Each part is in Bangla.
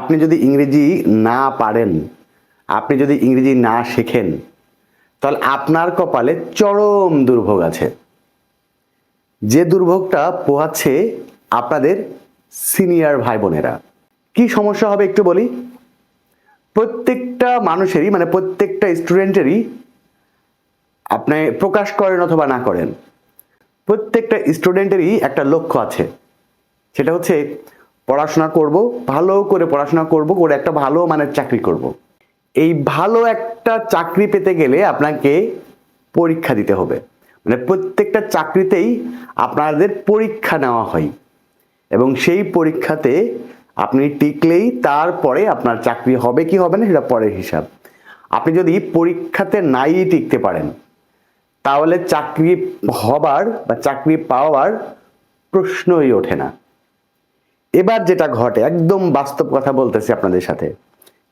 আপনি যদি ইংরেজি না পারেন, আপনি যদি ইংরেজি না শেখেন, তাহলে আপনার কপালে চরম দুর্ভোগ আছে। যে দুর্ভোগটা পোহাচ্ছে আপনাদের সিনিয়র ভাই বোনেরা কি সমস্যা হবে একটু বলি? প্রত্যেকটা মানুষেরই মানে প্রত্যেকটা স্টুডেন্টেরই আপনি প্রকাশ করেন অথবা না করেন, প্রত্যেকটা স্টুডেন্টেরই একটা লক্ষ্য আছে। সেটা হচ্ছে পড়াশোনা করব, ভালো করে পড়াশোনা করব, করে একটা ভালো মানের চাকরি করব। এই ভালো একটা চাকরি পেতে গেলে আপনাকে পরীক্ষা দিতে হবে। মানে প্রত্যেকটা চাকরিতেই আপনাদের পরীক্ষা নেওয়া হয়। এবং সেই পরীক্ষাতে আপনি টিকলেই তারপরে আপনার চাকরি হবে কি হবে না সেটা পরের হিসাব। আপনি যদি পরীক্ষাতে নাই টিকতে পারেন, তাহলে চাকরি হবার বা চাকরি পাওয়ার প্রশ্নই ওঠে না। এবার যেটা ঘটে, একদম বাস্তব কথা বলতেছি আপনাদের সাথে,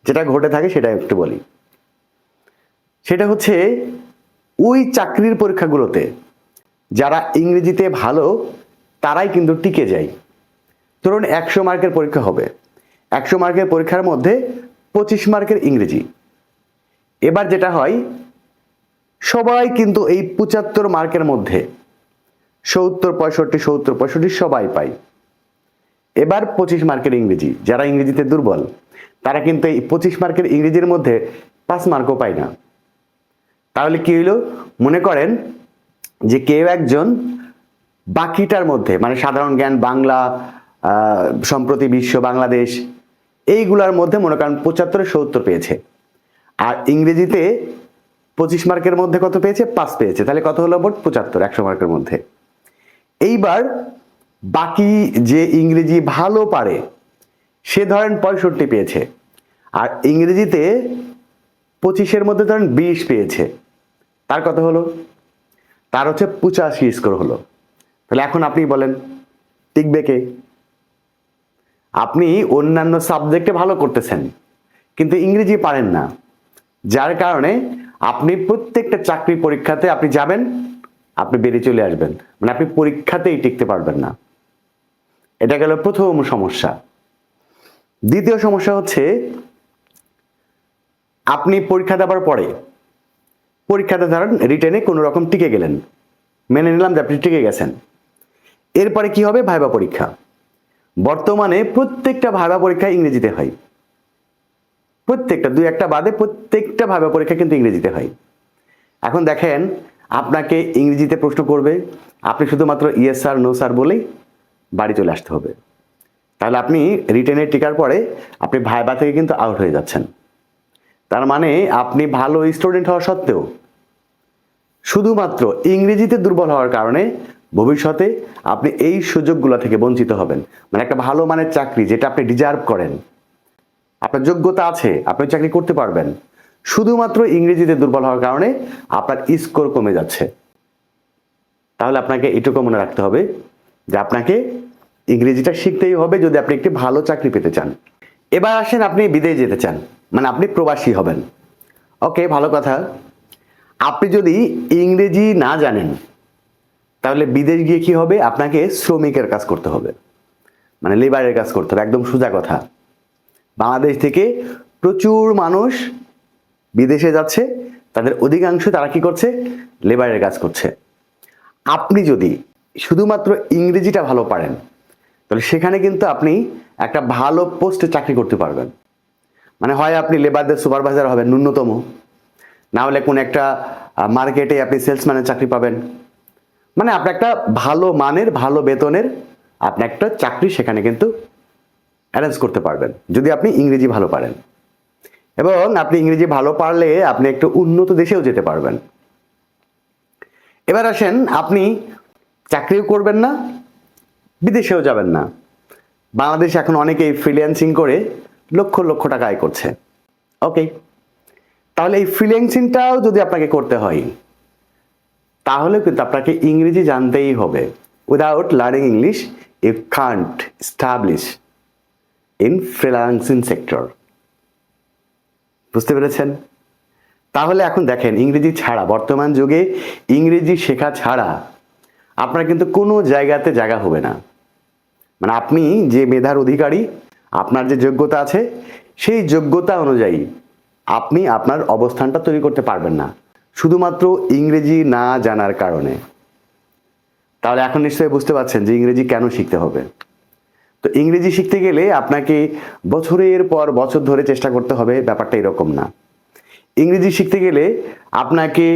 যেটা ঘটে থাকে সেটা একটু বলি। সেটা হচ্ছে, ওই চাকরির পরীক্ষাগুলোতে যারা ইংরেজিতে ভালো, তারাই কিন্তু টিকে যায়। ধরুন একশো মার্কের পরীক্ষা হবে, একশো মার্কের পরীক্ষার মধ্যে পঁচিশ মার্কের ইংরেজি। এবার যেটা হয়, সবাই কিন্তু এই পঁচাত্তর মার্কের মধ্যে সত্তর, পঁয়ষট্টি সত্তর, পঁয়ষট্টি সবাই পায়। এবার পঁচিশ মার্কের ইংরেজি, যারা ইংরেজিতে দুর্বল, তারা কিন্তু এই পঁচিশ মার্কের ইংরেজির মধ্যে পাঁচ মার্কও পায় না। তাহলে কি হইল? মনে করেন যে কেউ একজন বাকিটার মধ্যে মানে সাধারণ জ্ঞান, বাংলা সম্প্রতি বিশ্ব, বাংলাদেশ, এইগুলার মধ্যে মনে করেন পঁচাত্তরে, সত্তর পেয়েছে। আর ইংরেজিতে পঁচিশ মার্কের মধ্যে কত পেয়েছে? পাঁচ পেয়েছে। তাহলে কত হলো মোট? পঁচাত্তর, একশো মার্কের মধ্যে। এইবার বাকি যে ইংরেজি ভালো পারে, সে ধরেন পঁয়ষট্টি পেয়েছে। আর ইংরেজিতে পঁচিশের মধ্যে ধরেন বিশ পেয়েছে। তার কথা হলো? তার হচ্ছে পঁচাশি স্কোর হলো। তাহলে এখন আপনি বলেন, টিকবে কে? আপনি অন্যান্য সাবজেক্টে ভালো করতেছেন, কিন্তু ইংরেজি পারেন না। যার কারণে আপনি প্রত্যেকটা চাকরি পরীক্ষাতে আপনি যাবেন, আপনি বেরিয়ে চলে আসবেন। মানে আপনি পরীক্ষাতেই টিকতে পারবেন না। এটা গেল প্রথম সমস্যা। দ্বিতীয় সমস্যা হচ্ছে, আপনি পরীক্ষা দেওয়ার পরে পরীক্ষাতে ধরেন রিটেনে কোনো রকম টিকে গেলেন। মেনে নিলাম যে আপনি টিকে গেছেন। এরপরে কি হবে? ভাইবা পরীক্ষা। বর্তমানে প্রত্যেকটা ভাইবা পরীক্ষা ইংরেজিতে হয়। প্রত্যেকটা, দুই একটা বাদে প্রত্যেকটা ভাইবা পরীক্ষা কিন্তু ইংরেজিতে হয়। এখন দেখেন, আপনাকে ইংরেজিতে প্রশ্ন করবে। আপনি শুধুমাত্র ইয়েস স্যার নো স্যার বলেই বাড়ি চলে আসতে হবে। তাহলে আপনি রিটেনের টিকার পরে আপনি ভাইবা থেকে কিন্তু আউট হয়ে যাচ্ছেন। তার মানে আপনি ভালো স্টুডেন্ট হওয়া সত্ত্বেও শুধুমাত্র ইংরেজিতে দুর্বল হওয়ার কারণে ভবিষ্যতে আপনি এই সুযোগগুলো থেকে বঞ্চিত হবেন। মানে একটা ভালো মানের চাকরি যেটা আপনি ডিজার্ভ করেন। আপনার যোগ্যতা আছে, আপনি চাকরি করতে পারবেন। শুধুমাত্র ইংরেজিতে দুর্বল হওয়ার কারণে আপনার স্কোর কমে যাচ্ছে। তাহলে আপনাকে এটুকু মনে রাখতে হবে যে আপনাকে ইংরেজিটা শিখতেই হবে যদি আপনি একটি ভালো চাকরি পেতে চান। এবার আসেন আপনি বিদেশ যেতে চান মানে আপনি প্রবাসী হবেন। ওকে, ভালো কথা। আপনি যদি ইংরেজি না জানেন, তাহলে বিদেশ গিয়ে কি হবে? আপনাকে শ্রমিকের কাজ করতে হবে। মানে লেবারের কাজ করতে হবে, একদম সোজা কথা। বাংলাদেশ থেকে প্রচুর মানুষ বিদেশে যাচ্ছে, তাদের অধিকাংশ তারা কি করছে? লেবারের কাজ করছে। আপনি যদি শুধুমাত্র ইংরেজিটা ভালো পারেন, তাহলে সেখানে কিন্তু আপনি একটা ভালো পোস্টে চাকরি করতে পারবেন। মানে হয় আপনি লেবারদের সুপারভাইজার হবেন, ন্যূনতম। না হলে কোন একটা মার্কেটে আপনি সেলসম্যানের চাকরি পাবেন। মানে আপনি একটা ভালো মানের, ভালো বেতনের আপনি একটা চাকরি সেখানে কিন্তু অ্যারেঞ্জ করতে পারবেন, যদি আপনি ইংরেজি ভালো পারেন। এবং আপনি ইংরেজি ভালো পারলে আপনি একটু উন্নত দেশেও যেতে পারবেন। এবার আসেন, আপনি চাকরিও করবেন না, বিদেশেও যাবেন না। বাংলাদেশ এখন অনেকেই ফ্রিল্যান্সিং করে লক্ষ লক্ষ টাকা আয় করছে। ওকে, তাহলে এই ফ্রিল্যান্সিংটাও যদি আপনাকে করতে হয় তাহলে কিন্তু আপনাকে ইংরেজি জানতেই হবে। Without learning English you can't establish in freelancing sector বুঝতে পেরেছেন? তাহলে এখন দেখেন, ইংরেজি ছাড়া, বর্তমান যুগে ইংরেজি শেখা ছাড়া আপনার কিন্তু কোনো জায়গাতে জায়গা হবে না। মানে আপনি যে মেধার অধিকারী, আপনার যে যোগ্যতা আছে, সেই যোগ্যতা অনুযায়ী আপনি আপনার অবস্থানটা তৈরি করতে পারবেন না। শুধুমাত্র ইংরেজি না জানার কারণে। তাহলে এখন নিশ্চয়ই বুঝতে পারছেন যে ইংরেজি কেন শিখতে হবে। তো ইংরেজি শিখতে গেলে আপনাকে বছরের পর বছর ধরে চেষ্টা করতে হবে, ব্যাপারটা এরকম না। ইংরেজি শিখতে গেলে আপনাকে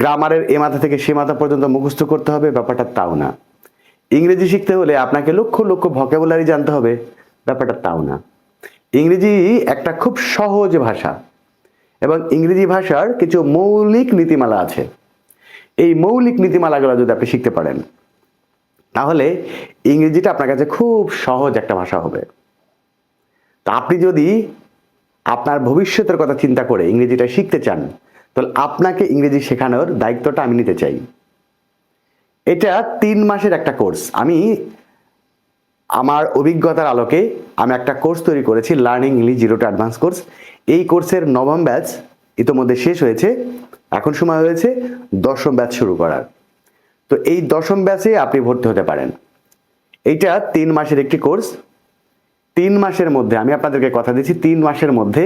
গ্রামারের এ মাথা থেকে সে মাথা পর্যন্ত মুখস্থ করতে হবে, ব্যাপারটা তাও না। ইংরেজি শিখতে হলে আপনাকে লক্ষ লক্ষ ভকেবুলারি জানতে হবে, ব্যাপারটা তাও না। ইংরেজি একটা খুব সহজ ভাষা এবং ইংরেজি ভাষার কিছু মৌলিক নীতিমালা আছে। এই মৌলিক নীতিমালাগুলো যদি আপনি শিখতে পারেন, তাহলে ইংরেজিটা আপনার কাছে খুব সহজ একটা ভাষা হবে। তা আপনি যদি আপনার ভবিষ্যতের কথা চিন্তা করে ইংরেজিটা শিখতে চান, তাহলে আপনাকে ইংরেজি শেখানোর দায়িত্বটা আমি নিতে চাই। এটা তিন মাসের একটা কোর্স। আমি আমার অভিজ্ঞতার আলোকে আমি একটা কোর্স তৈরি করেছি learning English zero to advance course. এই কোর্সের নবম ব্যাচ ইতোমধ্যে শেষ হয়েছে, এখন সময় হয়েছে দশম ব্যাচ শুরু করার। তো এই দশম ব্যাচে আপনি ভর্তি হতে পারেন। এইটা তিন মাসের একটি কোর্স। তিন মাসের মধ্যে, আমি আপনাদেরকে কথা দিচ্ছি, তিন মাসের মধ্যে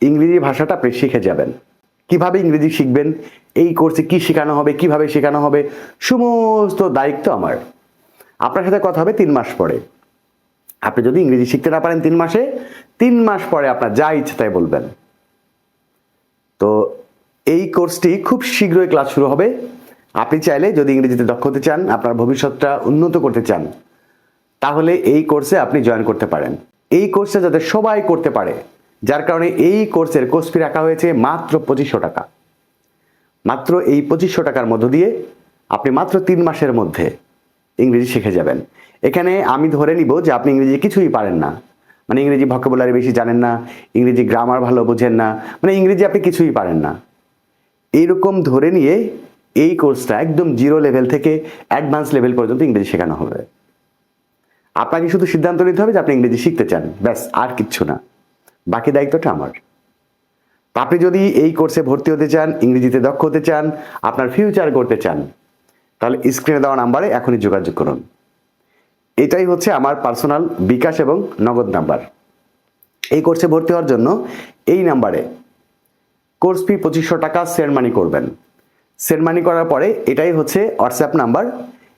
ইংরেজি ভাষাটা আপনি শিখে যাবেন। কীভাবে ইংরেজি শিখবেন? এই কোর্সে কি শেখানো হবে? কীভাবে শেখানো হবে? সমস্ত দায়িত্ব আমার। আপনার সাথে কথা হবে তিন মাস পরে। আপনি যদি ইংরেজি শিখতে না পারেন তিন মাসে, তিন মাস পরে আপনার যা ইচ্ছে তাই বলবেন। তো এই কোর্সটি খুব শীঘ্রই ক্লাস শুরু হবে। আপনি চাইলে যদি ইংরেজিতে দক্ষ হতে চান, আপনার ভবিষ্যৎটা উন্নত করতে চান তাহলে এই কোর্সে আপনি জয়েন করতে পারেন। এই কোর্সে যাতে সবাই করতে পারে, যার কারণে এই কোর্সের কোর্স ফি রাখা হয়েছে মাত্র পঁচিশশো টাকা। মাত্র এই পঁচিশশো টাকার মধ্য দিয়ে আপনি মাত্র তিন মাসের মধ্যে ইংরেজি শিখে যাবেন। এখানে আমি ধরে নিব যে আপনি ইংরেজি কিছুই পারেন না। মানে ইংরেজি ভকেবুলারি বেশি জানেন না, ইংরেজি গ্রামার ভালো বোঝেন না মানে ইংরেজি আপনি কিছুই পারেন না। এইরকম ধরে নিয়ে এই কোর্সটা একদম জিরো লেভেল থেকে অ্যাডভান্স লেভেল পর্যন্ত ইংরেজি শেখানো হবে। আপনাকে শুধু সিদ্ধান্ত নিতে হবে যে আপনি ইংরেজি শিখতে চান। ব্যাস, আর কিচ্ছু না। বাকি দায়িত্বটা আমার। আপনি যদি এই কোর্সে ভর্তি হতে চান, ইংরেজিতে দক্ষ হতে চান, আপনার ফিউচার করতে চান, তাহলে স্ক্রিনে দেওয়া নাম্বারে এখনই যোগাযোগ করুন। এটাই হচ্ছে আমার পার্সোনাল বিকাশ এবং নগদ নাম্বার। এই কোর্সে ভর্তি হওয়ার জন্য এই নাম্বারে কোর্স ফি পঁচিশশো টাকা সেন্ড মানি করবেন। সেন্ড মানি করার পরে এটাই হচ্ছে হোয়াটসঅ্যাপ নাম্বার।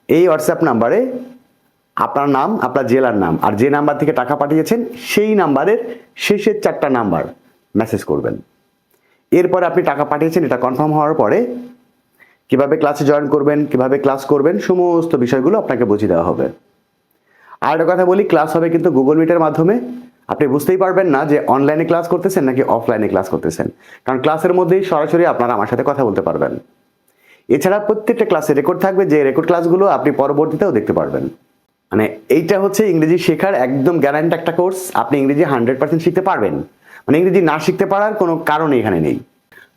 এই হোয়াটসঅ্যাপ নাম্বারে আপনার নাম, আপনার জেলার নাম, আর যে নাম্বার থেকে টাকা পাঠিয়েছেন, সেই নাম্বারের শেষের চারটা নাম্বার মেসেজ করবেন। এরপর আপনি টাকা পাঠিয়েছেন, এটা কনফার্ম হওয়ার পরে কীভাবে ক্লাসে জয়েন করবেন, কীভাবে ক্লাস করবেন, সমস্ত বিষয়গুলো আপনাকে বুঝিয়ে দেওয়া হবে। আর একটা কথা বলি ক্লাস হবে কিন্তু গুগল মিটের মাধ্যমে। আপনি বুঝতেই পারবেন না যে অনলাইনে ক্লাস করতেছেন নাকি অফলাইনে ক্লাস করতেছেন। কারণ ক্লাসের মধ্যেই সরাসরি আপনারা আমার সাথে কথা বলতে পারবেন। এছাড়া প্রত্যেকটা ক্লাসে রেকর্ড থাকবে, যে রেকর্ড ক্লাসগুলো আপনি পরবর্তীতেও দেখতে পারবেন। মানে এইটা হচ্ছে ইংরেজি শেখার একদম গ্যারান্ট একটা কোর্স আপনি ইংরেজি হান্ড্রেড পার্সেন্ট শিখতে পারবেন। মানে ইংরেজি না শিখতে পারার কোনো কারণ এখানে নেই।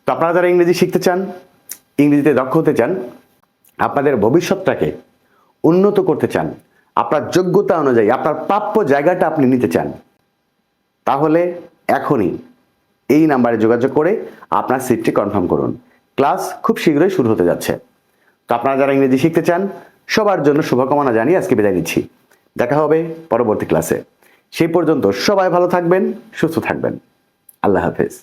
তো আপনারা যারা ইংরেজি শিখতে চান, ইংরেজিতে দক্ষ হতে চান, আপনাদের ভবিষ্যৎটাকে উন্নত করতে চান, আপনার যোগ্যতা অনুযায়ী, আপনার প্রাপ্য জায়গাটা আপনি নিতে চান, তাহলে এখনই এই নাম্বারে যোগাযোগ করে আপনার সিটটি কনফার্ম করুন। ক্লাস খুব শীঘ্রই শুরু হতে যাচ্ছে। তো আপনারা যারা ইংরেজি শিখতে চান, সবার জন্য শুভকামনা জানিয়ে আজকে বিদায় নিচ্ছি। দেখা হবে পরবর্তী ক্লাসে। সেই পর্যন্ত সবাই ভালো থাকবেন সুস্থ থাকবেন। আল্লাহ হাফেজ।